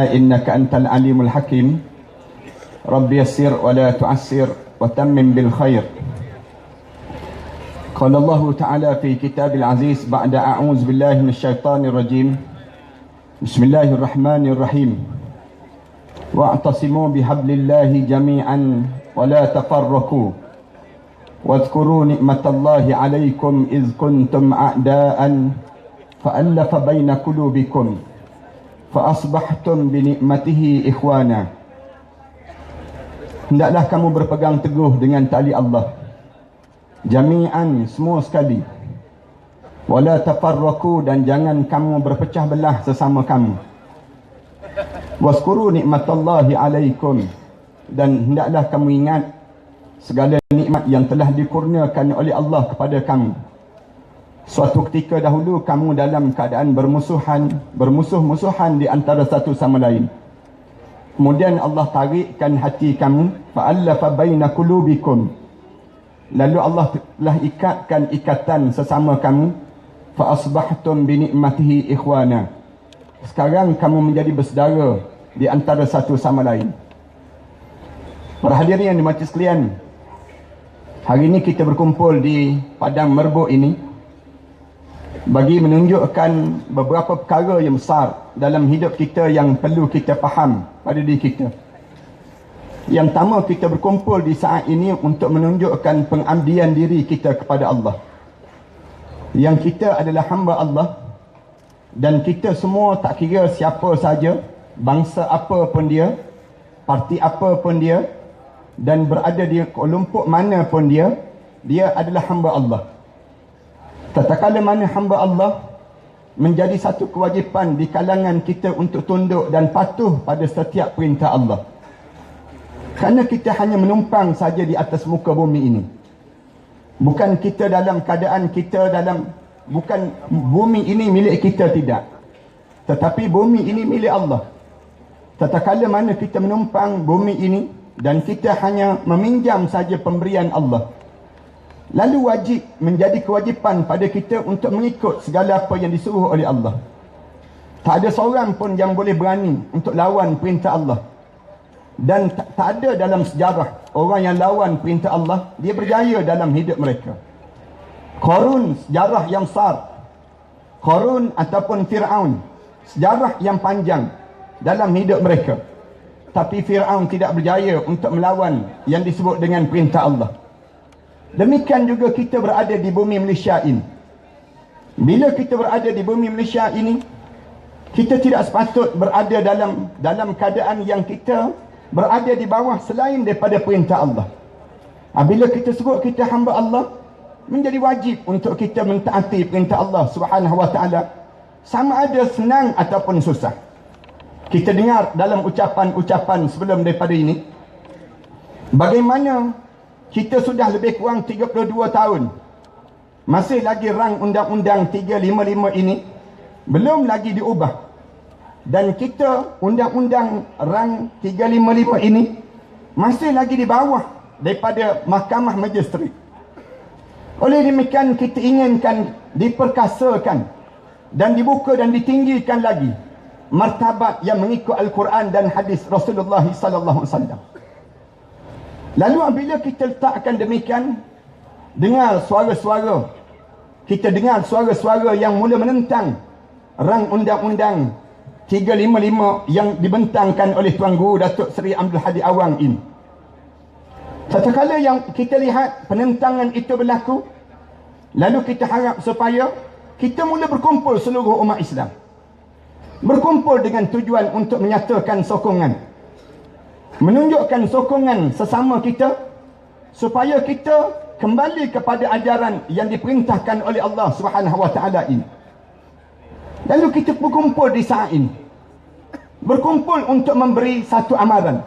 إنك أنت العليم الحكيم. رب يسر ولا تعسر وتمم بالخير. قال الله تعالى في كتاب العزيز بعد أعوذ بالله من الشيطان الرجيم. بسم الله الرحمن الرحيم. واعتصموا بحبل الله جميعا ولا تفرقوا. واذكروا نعمة الله عليكم إذ كنتم أعداء فألف بين قلوبكم. فَأَصْبَحْتُمْ بِنِعْمَتِهِ ikhwana. Hendaklah kamu berpegang teguh dengan tali Allah. Jami'an semua sekali. Wala تَفَرَّكُوا Dan jangan kamu berpecah belah sesama kamu. Waskuru nikmatallahi alaikum. Dan hendaklah kamu ingat Segala nikmat yang telah dikurniakan oleh Allah kepada kamu. Suatu ketika dahulu kamu dalam keadaan bermusuhan Bermusuh-musuhan di antara satu sama lain Kemudian Allah tarikkan hati kamu fa'allafa baina qulubikum. Lalu Allah telah ikatkan ikatan sesama kamu fa asbahtum bi ni'matihi ikhwana. Sekarang kamu menjadi bersaudara di antara satu sama lain. Para hadirin yang dimati sekalian, hari ini kita berkumpul di padang merbuk ini bagi menunjukkan beberapa perkara yang besar dalam hidup kita yang perlu kita faham pada diri kita. Yang pertama kita berkumpul di saat ini untuk menunjukkan pengabdian diri kita kepada Allah. Yang kita adalah hamba Allah dan kita semua tak kira siapa saja, bangsa apa pun dia, parti apa pun dia dan berada di kelompok mana pun dia, dia adalah hamba Allah. Tatkala mana hamba Allah menjadi satu kewajipan di kalangan kita untuk tunduk dan patuh pada setiap perintah Allah. Kerana kita hanya menumpang saja di atas muka bumi ini. Bukan kita dalam keadaan kita dalam bukan bumi ini milik kita tidak. Tetapi bumi ini milik Allah. Tatkala mana kita menumpang bumi ini dan kita hanya meminjam saja pemberian Allah. Lalu wajib menjadi kewajipan pada kita untuk mengikut segala apa yang disuruh oleh Allah. Tak ada seorang pun yang boleh berani untuk lawan perintah Allah. Dan tak, tak ada dalam sejarah orang yang lawan perintah Allah, dia berjaya dalam hidup mereka. Korun sejarah yang besar. Korun ataupun Fir'aun. Sejarah yang panjang dalam hidup mereka. Tapi Fir'aun tidak berjaya untuk melawan yang disebut dengan perintah Allah. Demikian juga kita berada di bumi Malaysia ini. Bila kita berada di bumi Malaysia ini, kita tidak sepatut berada dalam dalam keadaan yang kita berada di bawah selain daripada perintah Allah. Bila kita sebut kita hamba Allah, menjadi wajib untuk kita mentaati perintah Allah Subhanahu wa taala sama ada senang ataupun susah. Kita dengar dalam ucapan-ucapan sebelum daripada ini bagaimana kita sudah lebih kurang 32 tahun. Masih lagi rang undang-undang 355 ini belum lagi diubah. Dan kita undang-undang rang 355 ini masih lagi di bawah daripada mahkamah magistrat oleh demikian kita inginkan diperkasakan dan dibuka dan ditinggikan lagi martabat yang mengikut Al-Quran dan hadis Rasulullah sallallahu alaihi wasallam Lalu apabila kita letakkan demikian, dengar suara-suara, kita dengar suara-suara yang mula menentang rang undang-undang 355 yang dibentangkan oleh Tuan Guru Datuk Seri Abdul Hadi Awang ini. Tatkala yang kita lihat penentangan itu berlaku, lalu kita harap supaya kita mula berkumpul seluruh umat Islam. Berkumpul dengan tujuan untuk menyatakan sokongan menunjukkan sokongan sesama kita supaya kita kembali kepada ajaran yang diperintahkan oleh Allah Subhanahu wa taala ini. Lalu kita berkumpul di saat ini. Berkumpul untuk memberi satu amaran.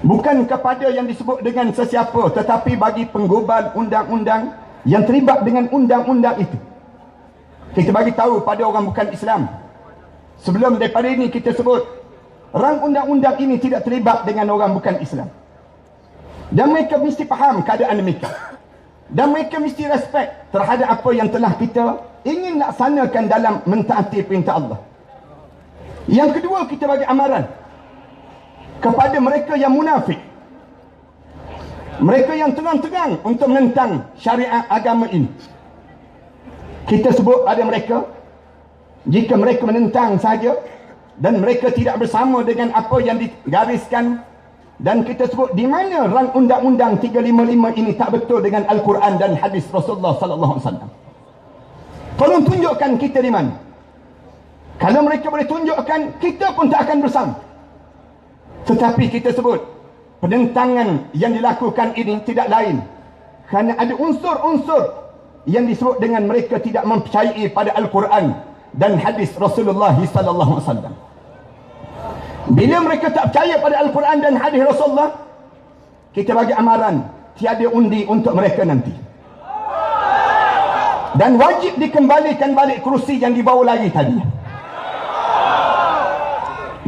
Bukan kepada yang disebut dengan sesiapa tetapi bagi penggubal undang-undang yang terlibat dengan undang-undang itu. Kita bagi tahu pada orang bukan Islam. Sebelum daripada ini kita sebut Rang undang-undang ini tidak terlibat dengan orang bukan Islam. Dan mereka mesti faham keadaan mereka. Dan mereka mesti respect terhadap apa yang telah kita ingin laksanakan dalam mentaati perintah Allah. Yang kedua kita bagi amaran kepada mereka yang munafik. Mereka yang tenang-tenang untuk menentang syariat agama ini. Kita sebut pada mereka jika mereka menentang saja dan mereka tidak bersama dengan apa yang digariskan dan kita sebut di mana rang undang-undang 355 ini tak betul dengan Al-Quran dan hadis Rasulullah sallallahu alaihi wasallam. Tolong tunjukkan kita di mana. Kalau mereka boleh tunjukkan, kita pun tak akan bersama. Tetapi kita sebut, penentangan yang dilakukan ini tidak lain. Kerana ada unsur-unsur yang disebut dengan mereka tidak mempercayai pada Al-Quran dan hadis Rasulullah sallallahu alaihi wasallam. Bila mereka tak percaya pada Al-Quran dan hadis Rasulullah, kita bagi amaran tiada undi untuk mereka nanti. Dan wajib dikembalikan balik kerusi yang dibawa lagi tadi.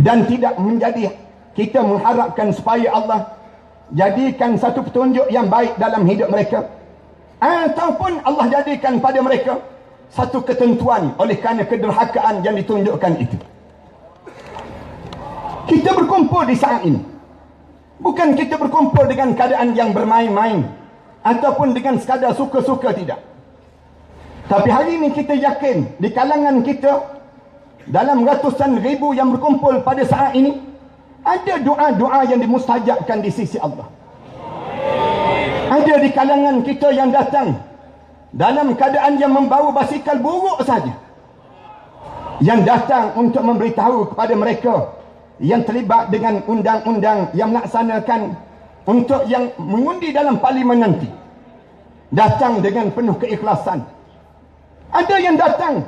Dan tidak menjadi kita mengharapkan supaya Allah jadikan satu petunjuk yang baik dalam hidup mereka. Ataupun Allah jadikan pada mereka satu ketentuan oleh kerana kederhakaan yang ditunjukkan itu kita berkumpul di saat ini. Bukan kita berkumpul dengan keadaan yang bermain-main ataupun dengan sekadar suka-suka tidak. Tapi hari ini kita yakin di kalangan kita dalam ratusan ribu yang berkumpul pada saat ini ada doa-doa yang dimustajabkan di sisi Allah. Ada di kalangan kita yang datang dalam keadaan yang membawa basikal buruk saja yang datang untuk memberitahu kepada mereka yang terlibat dengan undang-undang yang melaksanakan untuk yang mengundi dalam parlimen nanti datang dengan penuh keikhlasan. Ada yang datang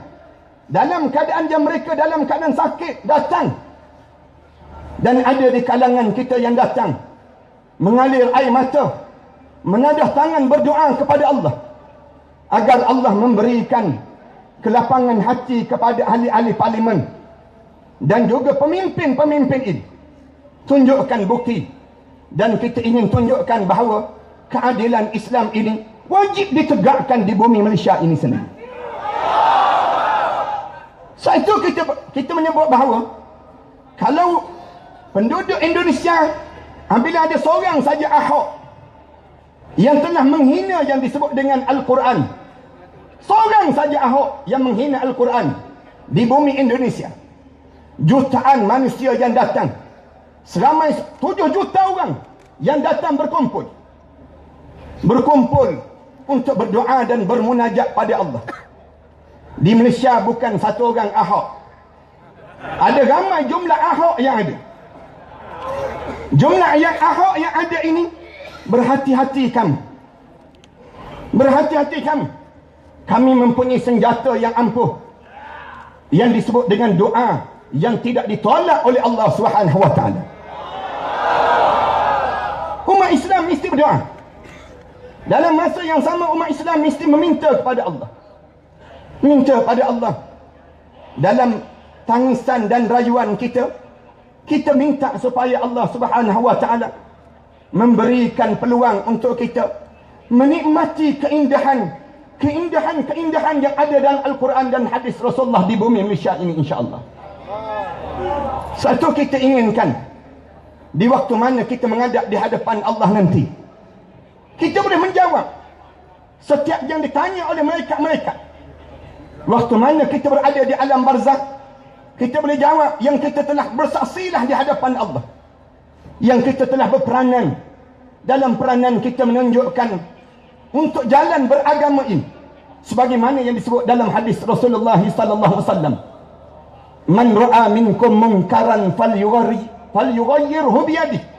dalam keadaan yang mereka dalam keadaan sakit datang. Dan ada di kalangan kita yang datang mengalir air mata menadah tangan berdoa kepada Allah agar Allah memberikan kelapangan hati kepada ahli-ahli parlimen dan juga pemimpin-pemimpin ini tunjukkan bukti dan kita ingin tunjukkan bahawa keadilan Islam ini wajib ditegakkan di bumi Malaysia ini sendiri. Sebab itu kita kita menyebut bahawa kalau penduduk Indonesia apabila ada seorang saja Ahok yang telah menghina yang disebut dengan Al-Quran seorang saja Ahok yang menghina Al-Quran di bumi Indonesia jutaan manusia yang datang seramai 7 juta orang yang datang berkumpul berkumpul untuk berdoa dan bermunajat pada Allah di Malaysia bukan satu orang Ahok. Ada ramai jumlah Ahok yang ada. Jumlah yang Ahok yang ada ini berhati-hati kamu. Berhati-hati kamu. Kami mempunyai senjata yang ampuh yang disebut dengan doa yang tidak ditolak oleh Allah Subhanahu wa taala. Umat Islam mesti berdoa. Dalam masa yang sama umat Islam mesti meminta kepada Allah minta pada Allah dalam tangisan dan rayuan kita kita minta supaya Allah Subhanahu wa taala memberikan peluang untuk kita menikmati keindahan keindahan-keindahan yang ada dalam Al-Quran dan hadis Rasulullah di bumi Malaysia ini insya-Allah. Satu kita inginkan di waktu mana kita menghadap di hadapan Allah nanti. Kita boleh menjawab setiap yang ditanya oleh mereka-mereka Waktu mana kita berada di alam barzak Kita boleh jawab Yang kita telah bersaksilah di hadapan Allah. Yang kita telah berperanan Dalam peranan kita menunjukkan Untuk jalan beragama ini. Sebagaimana yang disebut dalam hadis Rasulullah sallallahu alaihi wasallam Man ra'a minkum munkaran falyughayyi falyughayyirhu biyadihi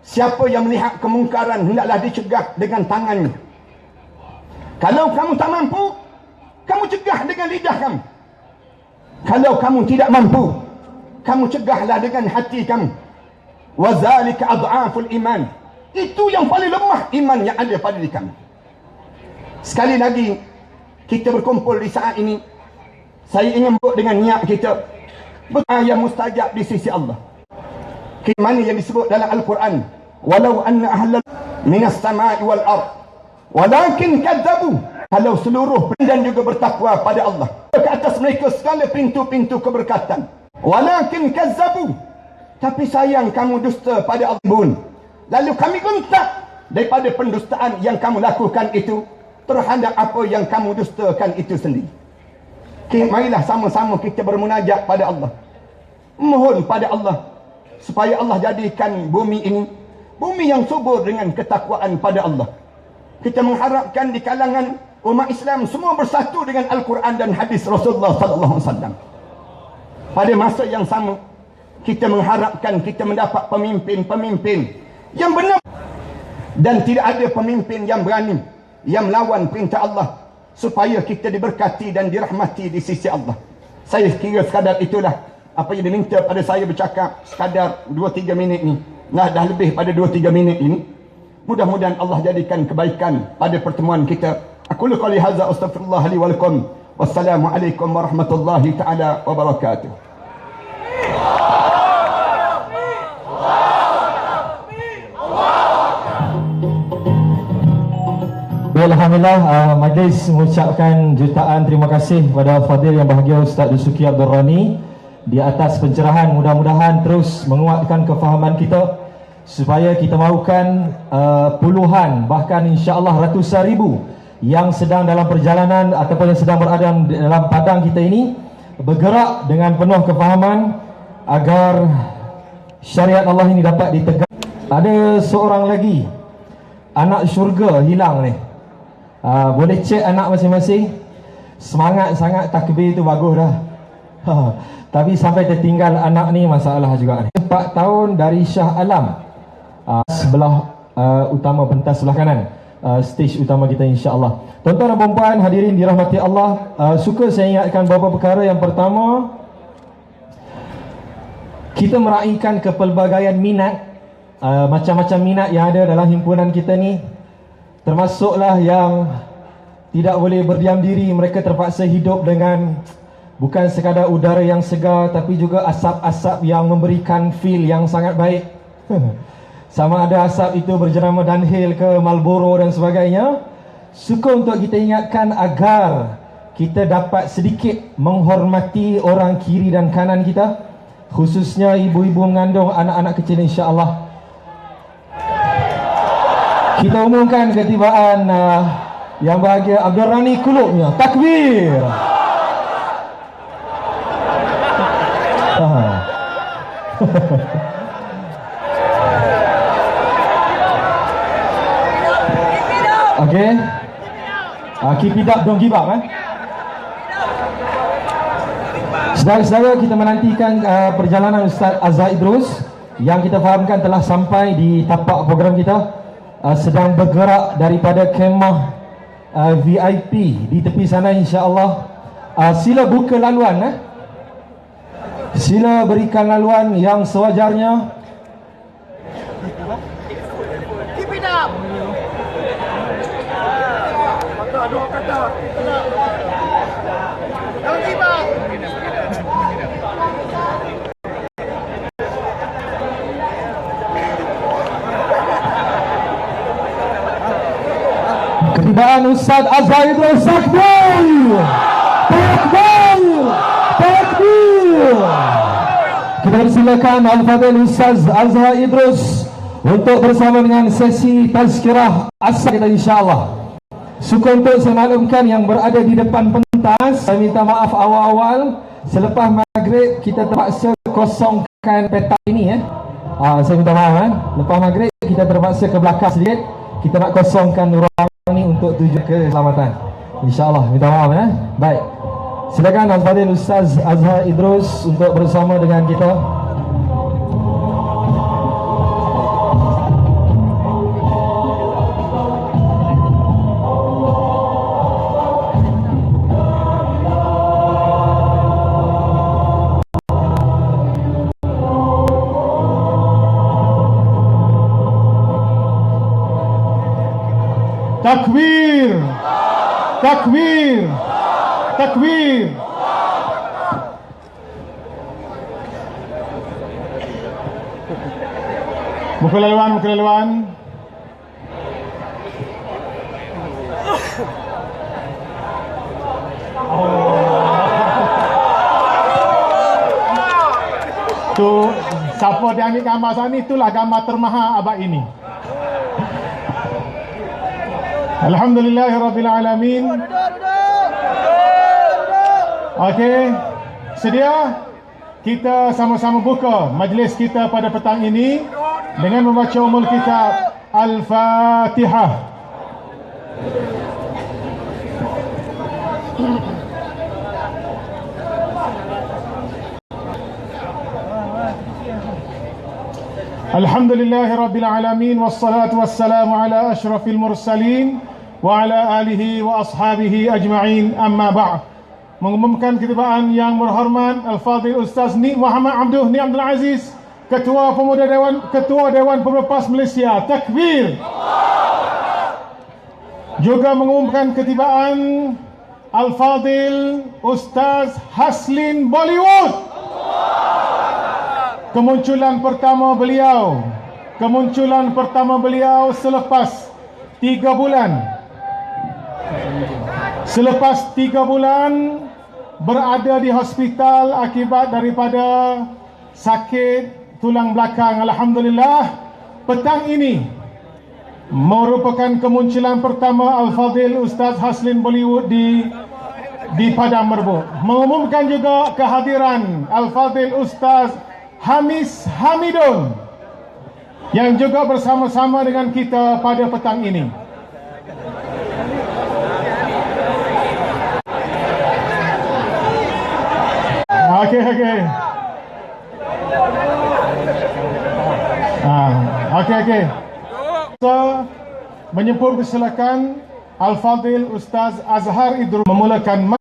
Siapa yang melihat kemungkaran hendaklah dicegah dengan tangannya Kalau kamu tak mampu kamu cegah dengan lidah kamu. Kalau kamu tidak mampu, kamu cegahlah dengan hati kamu. Wazalika ad'aful iman. Itu yang paling lemah iman yang ada pada diri kamu. Sekali lagi, kita berkumpul di saat ini. Saya ingin buat dengan niat kita. Berdoa yang mustajab di sisi Allah. Mana yang disebut dalam Al-Quran. Walau anna ahlal minas sama'i wal ard. Walakin kadzabu kalau seluruh dan juga bertakwa pada Allah ke atas mereka segala pintu-pintu keberkatan Walakin kazzabu. Tapi sayang kamu dusta pada Allah. Lalu kami gentak daripada pendustaan yang kamu lakukan itu terhadap apa yang kamu dustakan itu sendiri. Marilah sama-sama kita bermunajat pada Allah. Mohon pada Allah supaya Allah jadikan bumi ini bumi yang subur dengan ketakwaan pada Allah. Kita mengharapkan di kalangan umat Islam semua bersatu dengan Al-Quran dan hadis Rasulullah sallallahu alaihi wasallam. Pada masa yang sama kita mengharapkan kita mendapat pemimpin-pemimpin yang benar dan tidak ada pemimpin yang berani yang melawan perintah Allah supaya kita diberkati dan dirahmati di sisi Allah. Saya kira sekadar itulah apa yang diminta pada saya bercakap sekadar 2-3 minit ni. Nah dah lebih pada 2-3 minit ini. Mudah-mudahan Allah jadikan kebaikan pada pertemuan kita. Aku lukali hadza astaghfirullah li wa lakum. Wassalamualaikum warahmatullahi taala wabarakatuh. Alhamdulillah uh, majlis mengucapkan jutaan terima kasih kepada Fadil yang bahagia Ustaz Dusuki Abdul Rani di atas pencerahan mudah-mudahan terus menguatkan kefahaman kita supaya kita mahukan uh, puluhan bahkan insya-Allah ratusan ribu yang sedang dalam perjalanan ataupun yang sedang berada dalam padang kita ini bergerak dengan penuh kefahaman agar syariat Allah ini dapat ditegak. Ada seorang lagi anak syurga hilang ni. Uh, boleh cek anak masing-masing? Semangat sangat takbir tu bagus dah. Ha, Tapi sampai tertinggal anak ni masalah juga ni. 4 tahun dari Shah Alam. Uh, Sebelah uh, utama pentas sebelah kanan. Uh, Stage utama kita insyaAllah. Tuan-tuan dan perempuan hadirin dirahmati Allah. Uh, Suka saya ingatkan beberapa perkara. Yang pertama Kita meraihkan kepelbagaian minat. Uh, Macam-macam minat yang ada dalam himpunan kita ni termasuklah yang tidak boleh berdiam diri mereka terpaksa hidup dengan bukan sekadar udara yang segar tapi juga asap-asap yang memberikan feel yang sangat baik. Sama ada asap itu berjenama Dunhill ke Marlboro dan sebagainya. Suka untuk kita ingatkan agar kita dapat sedikit menghormati orang kiri dan kanan kita khususnya ibu-ibu mengandung anak-anak kecil insya-Allah kita umumkan ketibaan uh, yang bahagia Abdul Rani Kulubnya. Takbir. Okay. Uh, keep it up, don't give up. Eh? Saudara-saudara, kita menantikan uh, perjalanan Ustaz Azhar Idrus yang kita fahamkan telah sampai di tapak program kita uh, sedang bergerak daripada kemah uh, VIP di tepi sana insya-Allah. Uh, sila buka laluan eh. Sila berikan laluan yang sewajarnya. Keep it up. Kata dua kata. Jangan give up. Ketibaan Ustaz Azhar Idris Takbir Takbir Takbir Kita persilakan Al-Fadhil Ustaz Azhar Idrus Untuk bersama dengan sesi tazkirah asal kita insyaAllah. Suka untuk saya maklumkan yang berada di depan pentas Saya minta maaf awal-awal. Selepas maghrib kita terpaksa kosongkan peta ini eh. Ah, saya minta maaf eh. Lepas maghrib kita terpaksa ke belakang sedikit. Kita nak kosongkan ruang untuk tujuan keselamatan. InsyaAllah, minta maaf ya. Baik. Silakan Al-Fadhil Ustaz Azhar Idrus untuk bersama dengan kita. Takbir! Takbir! Takbir! Muka laluan, muka laluan. Siapa dia ambil gambar sana itulah gambar termahal abad ini. Alhamdulillahirrabbilalamin. Okey, sedia? Kita sama-sama buka majlis kita pada petang ini dengan membaca umul kitab Al-Fatihah. الحمد لله رب العالمين والصلاة والسلام على أشرف المرسلين وعلى آله وأصحابه أجمعين أما بعد mengumumkan ketibaan yang berhormat Al-Fadhil Ustaz Ni Muhammad Abduh Ni Abdul Aziz Ketua Pemuda Dewan Ketua Dewan Pemlepas Malaysia Takbir juga mengumumkan ketibaan Al-Fadhil Ustaz Haslin Bollywood kemunculan pertama beliau kemunculan pertama beliau selepas tiga bulan. Selepas tiga bulan berada di hospital akibat daripada sakit tulang belakang. Alhamdulillah petang ini merupakan kemunculan pertama Al-Fadhil Ustaz Haslin Bollywood di di Padang Merbuk. Mengumumkan juga kehadiran Al-Fadhil Ustaz Hamis Hamidun yang juga bersama-sama dengan kita pada petang ini. Okey okey. Ah, okey okey. So, menyempur kesilakan Al-Fadhil Ustaz Azhar Idrus memulakan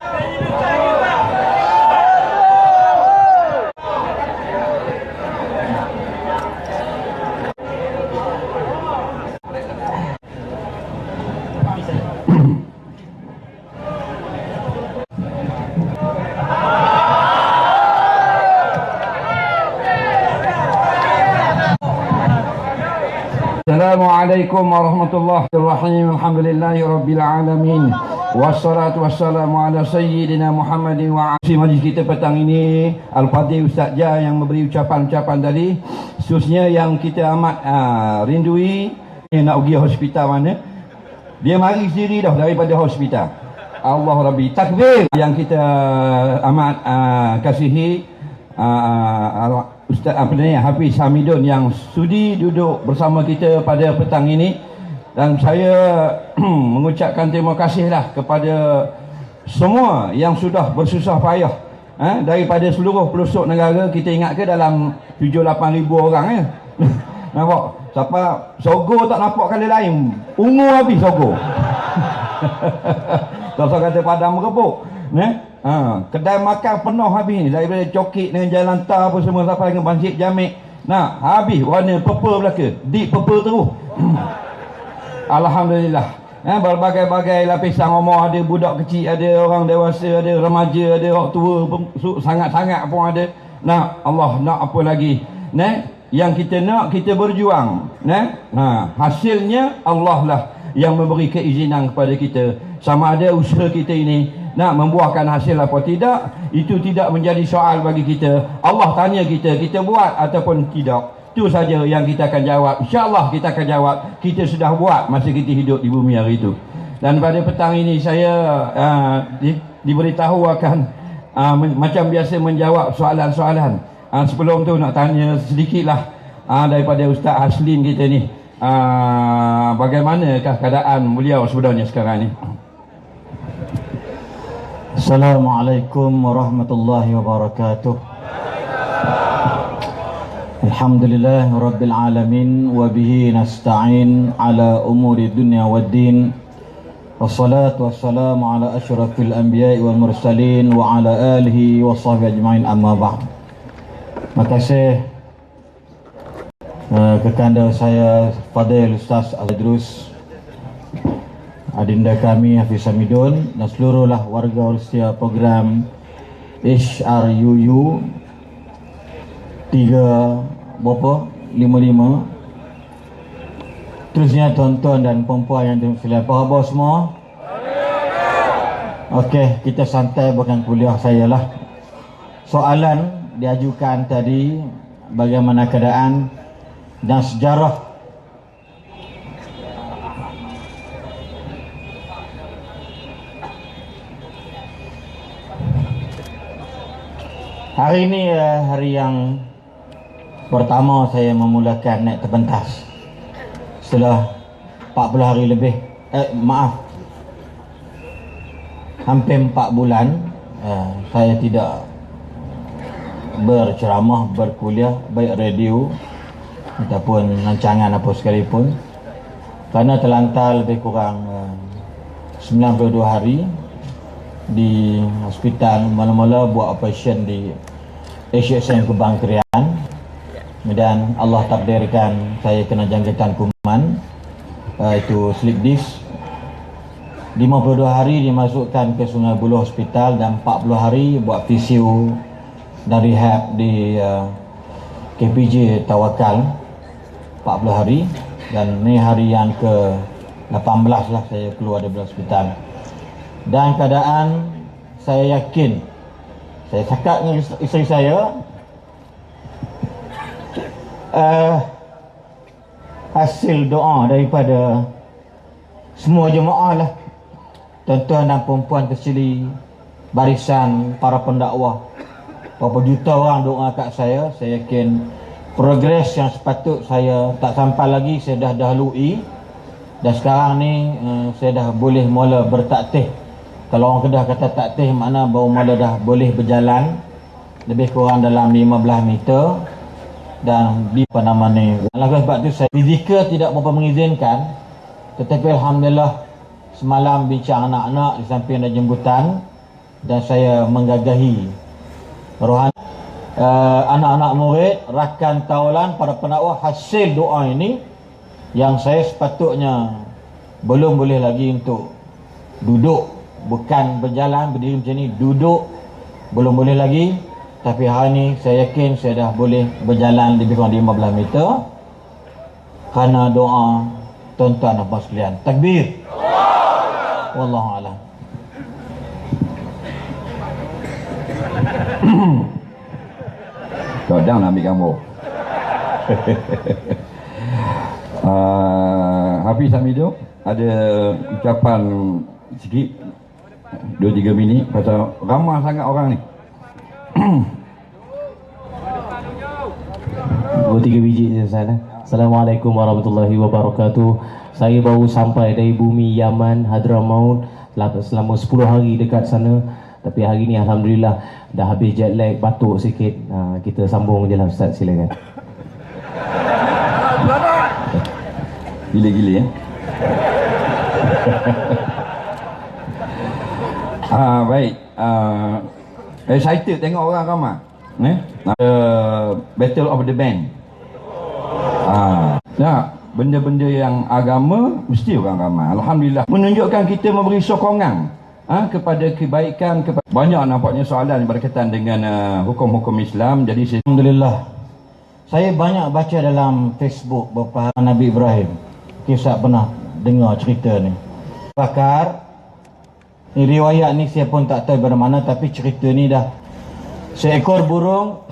Assalamualaikum warahmatullahi wabarakatuh. Alhamdulillahi rabbil alamin. Wassalatu wassalamu ala sayyidina Muhammadin wa ala majlis kita petang ini. Al-Fadhil Ustaz Jah yang memberi ucapan-ucapan tadi. Khususnya yang kita amat uh, rindui. Yang nak pergi hospital mana? Dia mari sendiri dah daripada hospital. Allah Rabbi takbir. Yang kita amat uh, kasihi uh, Ustaz apa ni? Hafiz Hamidun yang sudi duduk bersama kita pada petang ini. Dan saya mengucapkan terima kasihlah kepada semua yang sudah bersusah payah eh, daripada seluruh pelosok negara. Kita ingat ke dalam 7-8 ribu orang ya nampak? Siapa? Sogo tak nampak kali lain. Ungu habis sogo. Kalau kata padang merebuk eh? Ha, kedai makan penuh habis ni daripada cokit dengan jalan tar apa semua sampai dengan masjid jamik. Nah, habis warna purple belaka. Deep purple terus. Alhamdulillah. Ha, berbagai-bagai lapisan umur ada budak kecil, ada orang dewasa, ada remaja, ada orang tua, sangat-sangat pun ada. Nah, Allah nak apa lagi? Nah, yang kita nak kita berjuang. Nah, ha, hasilnya Allah lah yang memberi keizinan kepada kita. Sama ada usaha kita ini nak membuahkan hasil apa tidak itu tidak menjadi soal bagi kita. Allah tanya kita kita buat ataupun tidak. Itu saja yang kita akan jawab. Insyaallah kita akan jawab. Kita sudah buat masa kita hidup di bumi hari itu. Dan pada petang ini saya uh, di, diberitahu akan uh, men, macam biasa menjawab soalan-soalan. Uh, sebelum tu nak tanya sedikitlah uh, daripada Ustaz Haslin kita ni. Uh, bagaimanakah keadaan beliau sebenarnya sekarang ni Assalamualaikum warahmatullahi wabarakatuh. Alhamdulillah Rabbil Alamin Wabihi nasta'in Ala umuri dunia wa din. Wassalatu wassalamu ala ashrafil anbiya wal mursalin Wa ala alihi wa sahbihi ajma'in. Amma ba'd. Terima kasih uh, Kekanda saya Fadil Ustaz Al-Idrus adinda kami Hafiz Hamidun dan seluruhlah warga usia program HRUU 3 berapa? 55 terusnya tuan-tuan dan perempuan yang tersilap apa khabar semua? Okey, kita santai bukan kuliah saya lah. Soalan diajukan tadi bagaimana keadaan dan sejarah Hari ini uh, hari yang pertama saya memulakan naik terpentas. Setelah 40 hari lebih eh maaf hampir 4 bulan uh, saya tidak berceramah berkuliah baik radio ataupun rancangan apa sekalipun. Kerana terlantar lebih kurang uh, 92 hari di hospital mula-mula buat operation di ACSM Kubang Krian dan Allah takdirkan saya kena jangkitan kuman itu slip disc. 52 hari dimasukkan ke Sungai Buloh Hospital dan 40 hari buat fisio dan rehab di uh, KPJ Tawakal. 40 hari dan ni hari yang ke 18 lah saya keluar dari hospital. Dan keadaan saya yakin saya cakap dengan isteri saya uh, hasil doa daripada semua jemaah lah. Tuan-tuan dan perempuan kecili barisan para pendakwah. Berapa juta orang doa kat saya saya yakin progres yang sepatut saya tak sampai lagi saya dah dahului dan sekarang ni uh, saya dah boleh mula bertaktih kalau orang Kedah kata taktih makna baru mula dah boleh berjalan lebih kurang dalam 15 meter dan di apa nama ni. Alhamdulillah sebab tu saya fizikal tidak berapa mengizinkan tetapi Alhamdulillah semalam bincang anak-anak di samping ada jemputan dan saya menggagahi rohani. Uh, anak-anak murid rakan tawalan para pendakwah hasil doa ini yang saya sepatutnya belum boleh lagi untuk duduk bukan berjalan berdiri macam ni duduk. Belum boleh lagi. Tapi hari ni saya yakin saya dah boleh berjalan lebih kurang 15 meter. Kerana doa tuan-tuan puan sekalian takbir. Wallahu alam. Kau dah nak ambil gambar. uh, Hafiz Hamido ada ucapan sikit 2-3 minit pasal ramai sangat orang ni. Dua tiga biji je Ustaz eh. Assalamualaikum warahmatullahi wabarakatuh Saya baru sampai dari bumi Yaman, Hadramaut Selama- Selama 10 hari dekat sana Tapi hari ni Alhamdulillah Dah habis jet lag, batuk sikit ha, Kita sambung je lah Ustaz, silakan Gila-gila ya. ah baik. Ah excited tengok orang ramai. Eh? Uh, Battle of the Band. Ah, nah, benda-benda yang agama mesti orang ramai. Alhamdulillah menunjukkan kita memberi sokongan ah kepada kebaikan kepada banyak nampaknya soalan berkaitan dengan uh, hukum-hukum Islam. Jadi saya Alhamdulillah saya banyak baca dalam Facebook beberapa Nabi Ibrahim kisah pernah dengar cerita ni bakar riwayat ni saya pun tak tahu dari mana tapi cerita ni dah. Seekor burung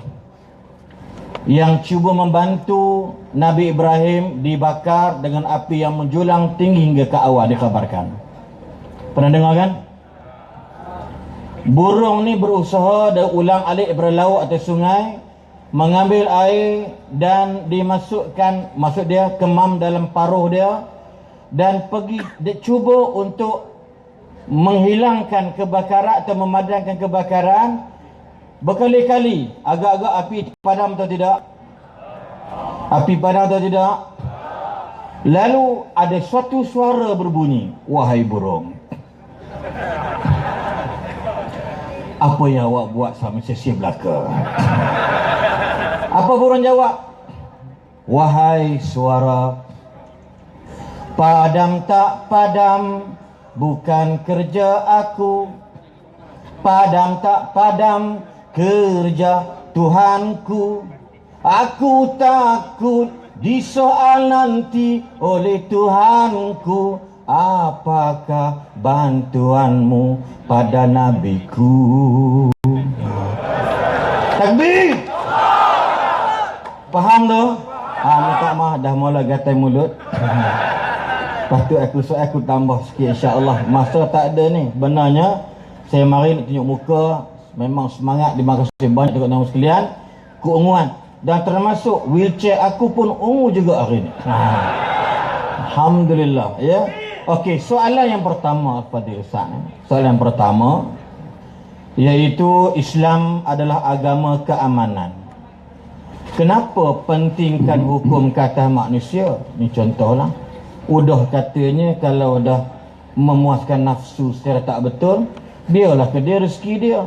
yang cuba membantu Nabi Ibrahim dibakar dengan api yang menjulang tinggi hingga ke awal dikabarkan pernah dengar kan? Burung ni berusaha dan ulang alik berlaut atas sungai mengambil air dan dimasukkan maksud dia kemam dalam paruh dia dan pergi dia cuba untuk menghilangkan kebakaran atau memadamkan kebakaran berkali-kali. Agak-agak api padam atau tidak? Api padam atau tidak? Lalu ada suatu suara berbunyi wahai burung apa yang awak buat sama sesi belaka? Apa burung jawab? Wahai suara padam tak padam bukan kerja aku. Padam tak padam kerja Tuhanku. Aku takut disoal nanti oleh Tuhanku. Apakah bantuanmu pada nabiku? Takbir! Faham tu? Ha, minta maaf dah mula gatai mulut. Lepas tu aku so aku tambah sikit insya-Allah. Masa tak ada ni. Benarnya saya mari nak tunjuk muka memang semangat terima kasih banyak dekat nama sekalian. Keunguan dan termasuk wheelchair aku pun ungu juga hari ni. Ha. Alhamdulillah ya. Okey, soalan yang pertama pada Ustaz. Soalan yang pertama iaitu Islam adalah agama keamanan. Kenapa pentingkan hukum kata manusia? Ni contohlah. Udah katanya kalau dah memuaskan nafsu secara tak betul, biarlah ke dia rezeki dia.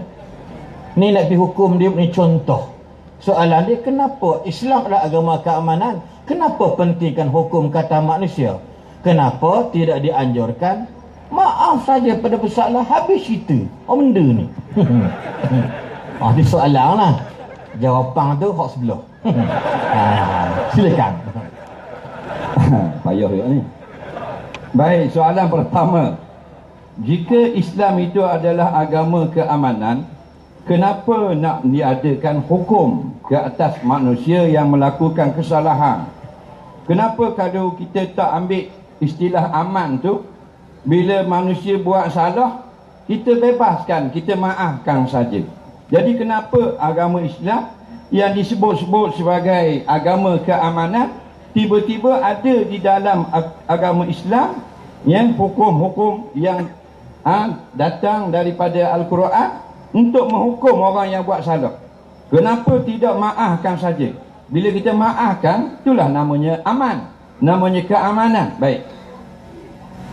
Ni nak pergi hukum dia ni contoh. Soalan dia kenapa Islam adalah agama keamanan? Kenapa pentingkan hukum kata manusia? Kenapa tidak dianjurkan maaf saja pada persoalan habis cerita. Oh benda ni. ah ni soalan lah. Jawapan tu hak sebelah. ha, silakan. Payah juga ni. Baik, soalan pertama. Jika Islam itu adalah agama keamanan, kenapa nak diadakan hukum ke atas manusia yang melakukan kesalahan? Kenapa kalau kita tak ambil istilah aman tu, bila manusia buat salah, kita bebaskan, kita maafkan saja. Jadi kenapa agama Islam yang disebut-sebut sebagai agama keamanan tiba-tiba ada di dalam ag- agama Islam ya hukum-hukum yang ha, datang daripada al-Quran untuk menghukum orang yang buat salah. Kenapa tidak maafkan saja? Bila kita maafkan, itulah namanya aman. Namanya keamanan. Baik.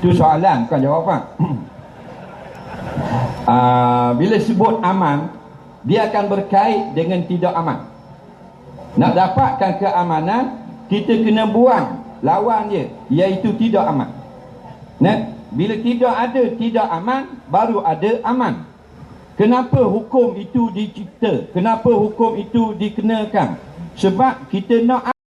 Itu soalan bukan jawapan. Ah, bila sebut aman, dia akan berkait dengan tidak aman. Nak dapatkan keamanan, kita kena buang lawan dia, iaitu tidak aman. Nah, bila tidak ada tidak aman, baru ada aman. Kenapa hukum itu dicipta? Kenapa hukum itu dikenakan? Sebab kita nak